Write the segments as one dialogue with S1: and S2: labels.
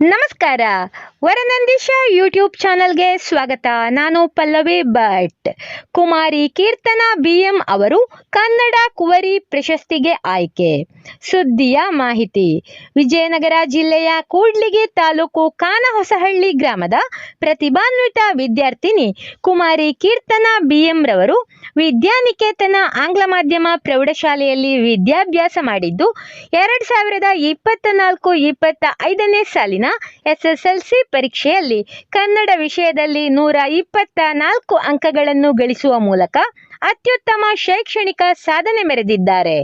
S1: ನಮಸ್ಕಾರ. ವರನಂದೀಶ ಯೂಟ್ಯೂಬ್ ಚಾನಲ್ಗೆ ಸ್ವಾಗತ. ನಾನು ಪಲ್ಲವಿ ಭಟ್. ಕುಮಾರಿ ಕೀರ್ತನಾ ಬಿ ಎಂ ಅವರು ಕನ್ನಡ ಕುವರಿ ಪ್ರಶಸ್ತಿಗೆ ಆಯ್ಕೆ. ಸುದ್ದಿಯ ಮಾಹಿತಿ. ವಿಜಯನಗರ ಜಿಲ್ಲೆಯ ಕೂಡ್ಲಿಗಿ ತಾಲೂಕು ಕಾನಹೊಸಹಳ್ಳಿ ಗ್ರಾಮದ ಪ್ರತಿಭಾನ್ವಿತ ವಿದ್ಯಾರ್ಥಿನಿ ಕುಮಾರಿ ಕೀರ್ತನಾ ಬಿ ಎಂ ರವರು ವಿದ್ಯಾನಿಕೇತನ ಆಂಗ್ಲ ಮಾಧ್ಯಮ ಪ್ರೌಢಶಾಲೆಯಲ್ಲಿ ವಿದ್ಯಾಭ್ಯಾಸ ಮಾಡಿದ್ದು, ಎರಡು ಸಾವಿರದ ಇಪ್ಪತ್ತ ನಾಲ್ಕು ಇಪ್ಪತ್ತ ಐದನೇ ಸಾಲಿನ ಎಸ್ಎಸ್ಎಲ್ಸಿ ಪರೀಕ್ಷೆಯಲ್ಲಿ ಕನ್ನಡ ವಿಷಯದಲ್ಲಿ ನೂರ ಇಪ್ಪತ್ತ ನಾಲ್ಕು ಅಂಕಗಳನ್ನು ಗಳಿಸುವ ಮೂಲಕ ಅತ್ಯುತ್ತಮ ಶೈಕ್ಷಣಿಕ ಸಾಧನೆ ಮೆರೆದಿದ್ದಾರೆ.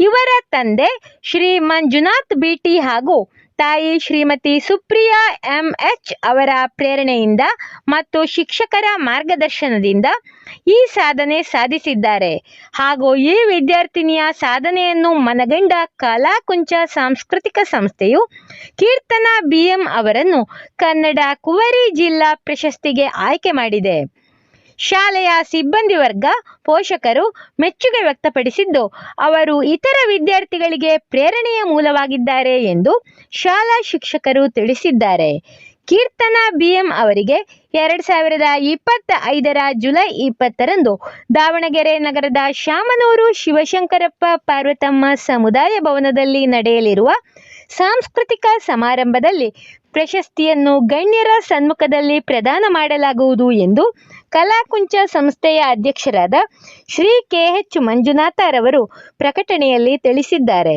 S1: ಇವರ ತಂದೆ ಶ್ರೀ ಮಂಜುನಾಥ್ ಬಿಟಿ ಹಾಗೂ ತಾಯಿ ಶ್ರೀಮತಿ ಸುಪ್ರಿಯಾ ಎಂಎಚ್ ಅವರ ಪ್ರೇರಣೆಯಿಂದ ಮತ್ತು ಶಿಕ್ಷಕರ ಮಾರ್ಗದರ್ಶನದಿಂದ ಈ ಸಾಧನೆ ಸಾಧಿಸಿದ್ದಾರೆ. ಹಾಗೂ ಈ ವಿದ್ಯಾರ್ಥಿನಿಯ ಸಾಧನೆಯನ್ನು ಮನಗಂಡ ಕಲಾಕುಂಚ ಸಾಂಸ್ಕೃತಿಕ ಸಂಸ್ಥೆಯು ಕೀರ್ತನ ಬಿಎಂ ಅವರನ್ನು ಕನ್ನಡ ಕುವರಿ ಜಿಲ್ಲಾ ಪ್ರಶಸ್ತಿಗೆ ಆಯ್ಕೆ ಮಾಡಿದೆ. ಶಾಲೆಯ ಸಿಬ್ಬಂದಿ ವರ್ಗ ಪೋಷಕರು ಮೆಚ್ಚುಗೆ ವ್ಯಕ್ತಪಡಿಸಿದ್ದು, ಅವರು ಇತರ ವಿದ್ಯಾರ್ಥಿಗಳಿಗೆ ಪ್ರೇರಣೆಯ ಮೂಲವಾಗಿದ್ದಾರೆ ಎಂದು ಶಾಲಾ ಶಿಕ್ಷಕರು ತಿಳಿಸಿದ್ದಾರೆ. ಕೀರ್ತನ ಬಿಎಂ ಅವರಿಗೆ ಎರಡು ಸಾವಿರದ ಇಪ್ಪತ್ತ ಐದರ ಜುಲೈ ಇಪ್ಪತ್ತರಂದು ದಾವಣಗೆರೆ ನಗರದ ಶಾಮನೂರು ಶಿವಶಂಕರಪ್ಪ ಪಾರ್ವತಮ್ಮ ಸಮುದಾಯ ಭವನದಲ್ಲಿ ನಡೆಯಲಿರುವ ಸಾಂಸ್ಕೃತಿಕ ಸಮಾರಂಭದಲ್ಲಿ ಪ್ರಶಸ್ತಿಯನ್ನು ಗಣ್ಯರ ಸನ್ಮುಖದಲ್ಲಿ ಪ್ರದಾನ ಮಾಡಲಾಗುವುದು ಎಂದು ಕಲಾಕುಂಚ ಸಂಸ್ಥೆಯ ಅಧ್ಯಕ್ಷರಾದ ಶ್ರೀ ಕೆ ಎಚ್ ಮಂಜುನಾಥರವರು ಪ್ರಕಟಣೆಯಲ್ಲಿ ತಿಳಿಸಿದ್ದಾರೆ.